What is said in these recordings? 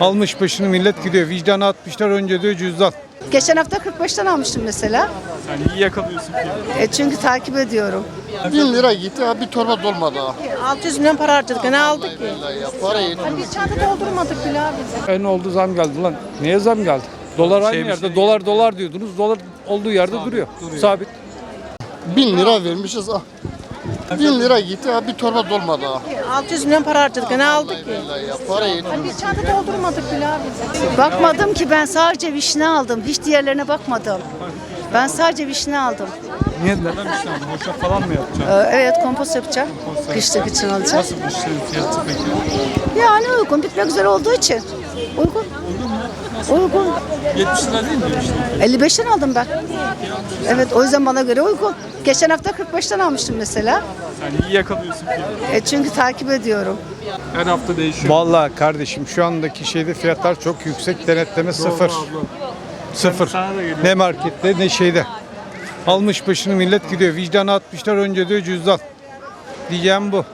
Almış başını millet gidiyor. Vicdanı atmışlar önce diyor cüzdan. Geçen hafta 45'ten almıştım mesela. Sen iyi yakalıyorsun ki. E çünkü takip ediyorum. 1000 lira gitti ha bir torba dolmadı ha. 600 milyon para harcadık. Ne aldık ki? Ya para yetmiyor. Bir çanta doldurmadık bile abi. En oldu zam geldi lan. Neye zam geldi? Dolar aynı Şey bir yerde. şey- dolar dolar diyordunuz. Dolar olduğu yerde duruyor. Sabit. 1000 lira vermişiz ha. 1000 lira gitti ha bir torba dolmadı ha. 600 milyon para harcadık. Ne aldık ki? Vallahi ya para yetmiyor. Bir çanta doldurmadık bile abi. Bakmadım ki ben sadece vişne aldım. Hiç diğerlerine bakmadım. Ben sadece vişne aldım. Niye neden bir şey aldın? Boşa falan mı yapacaksın? Ee, evet kompost yapacağım. Kışlık için alacağım. Nasıl bir fiyatı peki? Yani uygun bitmek üzere olduğu için. Uygun. Uygun. 70 lira değil mi işte? 55'ten aldım ben. Evet o yüzden bana göre uygun. Geçen hafta 45'ten almıştım mesela. Sen iyi yakalıyorsun. E çünkü takip ediyorum. Her hafta değişiyor. Vallahi kardeşim şu andaki şeyde fiyatlar çok yüksek. Denetleme sıfır. Sıfır. Sana da geliyor. Ne markette ne şeyde. Almış başını millet gidiyor. Vicdanı atmışlar önce diyor cüzdan. Diyeceğim bu.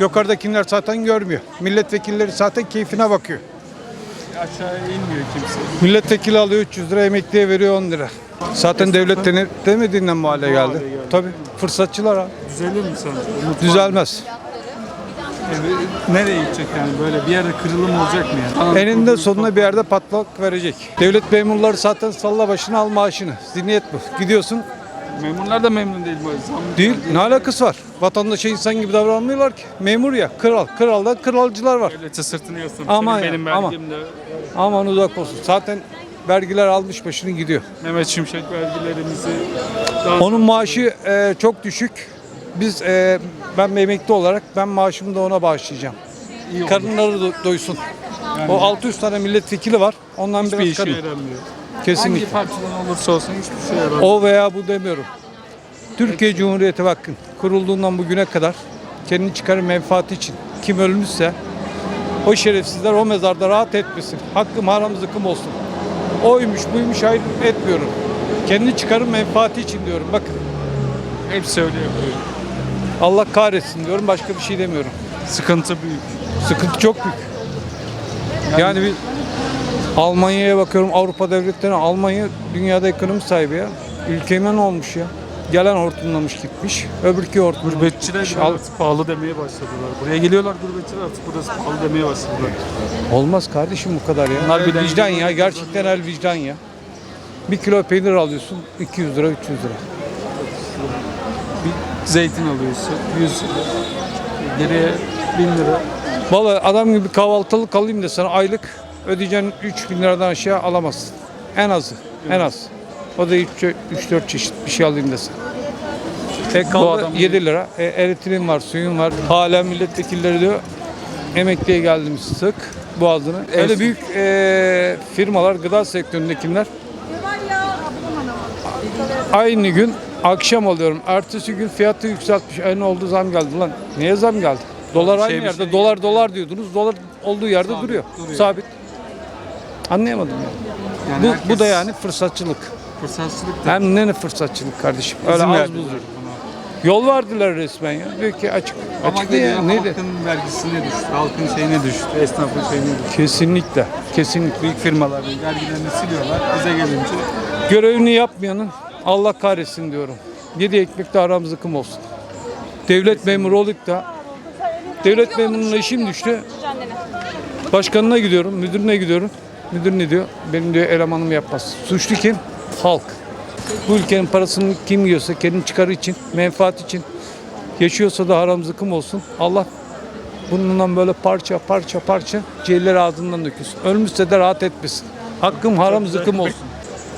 Yukarıdakiler zaten görmüyor. Milletvekilleri zaten keyfine bakıyor. Aşağıya inmiyor kimse. Milletvekili alıyor 300 lira, emekliye veriyor 10 lira. Zaten devlet denetlemiğinden bu hale geldi. Tabii fırsatçılar ha. Düzelir mi sence? Umut var mı? Düzelmez. E, Nereye gidecek yani böyle bir yerde kırılım olacak mı yani? Eninde sonunda bir yerde patlak verecek. Devlet memurları zaten salla başını al maaşını. Zihniyet bu. Gidiyorsun Memurlar da memnun değil bu zam. değil. Ne alakası var? Vatandaşa insan gibi davranmıyorlar ki. Memur ya. Kral. Kralda kralcılar var. Devlete sırtını yaslamış. Aman Senin benim ya, aman. vergimle Aman uzak olsun. Zaten vergiler almış başını gidiyor. Mehmet Şimşek vergilerimizi daha Onun maaşı e, çok düşük. Biz e, ben bir emekli olarak ben maaşımı da ona bağışlayacağım. iyi oldu. Karınları do- doysun. O 600 tane milletvekili var. Ondan Hiçbir biraz işe karın. yaramıyor. Kesinlikle. Hangi partiden olursa olsun hiçbir şey yaramıyor. O veya bu demiyorum. Türkiye Cumhuriyeti bakın kurulduğundan bugüne kadar kendi çıkarı menfaati için kim ölmüşse o şerefsizler o mezarda rahat etmesin. Hakkım haram zıkkım olsun. Oymuş buymuş hayır etmiyorum. Kendi çıkarı menfaati için diyorum bakın. Hepsi öyle yapıyor. Allah kahretsin diyorum başka bir şey demiyorum. Sıkıntı büyük. Sıkıntı çok büyük. Yani bir Almanya'ya bakıyorum Avrupa devletlerine Almanya dünyada ekonomi sahibi ya. Ülkeme ne olmuş ya? Gelen hortumlamış gitmiş. Öbürkü hortumlamış Gurbetçiler gitmiş. bile Al- artık pahalı demeye başladılar. Buraya geliyorlar gurbetçiler artık burası pahalı demeye başladılar. Olmaz kardeşim bu kadar ya. Bunlar El vicdan ya. Gerçekten el vicdan ya. Bir kilo peynir alıyorsun 200 lira 300 lira. Bir zeytin alıyorsun 100 lira. Geriye 1000 lira. Vallahi adam gibi kahvaltılık alayım da sana aylık ödeyeceğin 3000 liradan aşağı alamazsın. En azı. En az. O da 3-4 çeşit bir şey alayım desen. E kaldı adam- 7 lira. E, elektriğin var, suyun var. Hala milletvekilleri diyor emekliye geldim sık boğazını. Öyle büyük e, firmalar gıda sektöründekiler aynı gün akşam alıyorum. Ertesi gün fiyatı yükseltmiş. Aynı oldu zam geldi lan. Niye zam geldi? Dolar aynı Şey yerde. şey- dolar dolar diyordunuz. Dolar olduğu yerde duruyor. duruyor. Sabit. Anlayamadım ya. Yani Bu, herkes bu da yani fırsatçılık. fırsatçılık da Hem ne fırsatçılık kardeşim. Öyle izin az buzdur. Yol verdiler resmen ya. Diyor ki açık. Ama Açık ne ya? geliyor Neydi? halkın vergisine düştü, halkın şeyine düştü, esnafın şeyine düştü. Kesinlikle. Kesinlikle. Büyük firmaların vergilerini siliyorlar, bize gelince Görevini yapmayanın Allah kahretsin diyorum. Yedi ekmekte aram zıkkım olsun. Devlet memuru olup da devlet memuruna işim düştü. Başkanına gidiyorum, müdürüne gidiyorum. Müdür ne diyor? Benim diyor elemanım yapmaz. Suçlu kim? Halk. Bu ülkenin parasını kim yiyorsa kendi çıkarı için, menfaat için yaşıyorsa da haram zıkkım olsun. Allah bundan böyle parça parça parça ciğerleri ağzından dökülsün. Ölmüşse de rahat etmesin. Hakkım haram zıkkım olsun.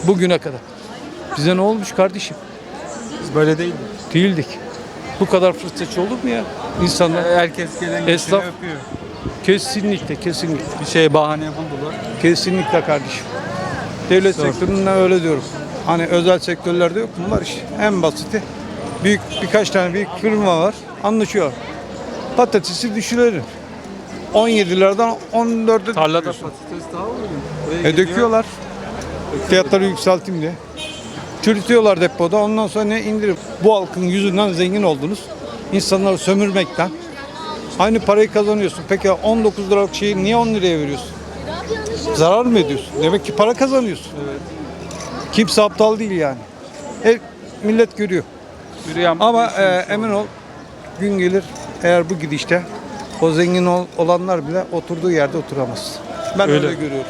Bugüne kadar. Bize ne olmuş kardeşim? biz böyle değildik. Değildik. Bu kadar fırsatçı olur mu ya? İnsanlar Herkes gelen geçeni Esnaf- öpüyor. kesinlikle kesinlikle. Bir şey bahane buldular. Kesinlikle kardeşim. Devlet sektöründen öyle diyorum. Hani özel sektörlerde yok mu? Var işte. En basiti. Büyük birkaç tane büyük firma var. Anlaşıyor. Patatesi düşürelim. 17 liradan 14'e Tarlada düşürüyorsun. patates daha uygun. Buraya E döküyorlar. Fiyatları yükselteyim diye. Çürütüyorlar depoda. Ondan sonra ne indirip bu halkın yüzünden zengin oldunuz. İnsanları sömürmekten. Aynı parayı kazanıyorsun. Peki 19 liralık şeyi niye 10 liraya veriyorsun? Zarar mı ediyorsun? Demek ki para kazanıyorsun. Kimse aptal değil yani. E, millet görüyor. Yürüyen Ama bir e, emin ol gün gelir eğer bu gidişte o zengin ol- olanlar bile oturduğu yerde oturamaz. Ben öyle, Öyle. görüyorum.